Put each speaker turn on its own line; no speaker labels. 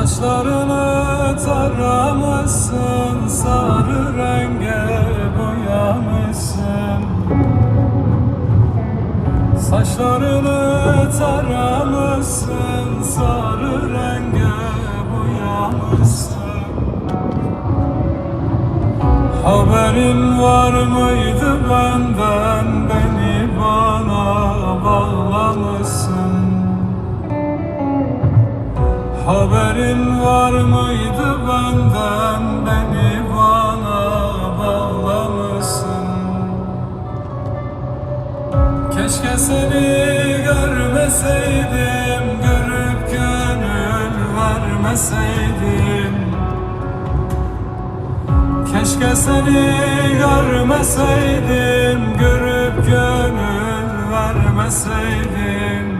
Saçlarını taramışsın Sarı renge boyamışsın. Saçlarını taramışsın Sarı renge boyamışsın. Haberin var mıydı benden Haberin var mıydı benden? Beni bana bağlamışsın. Keşke seni görmeseydim Görüp gönül vermeseydim. Keşke seni görmeseydim Görüp gönül vermeseydim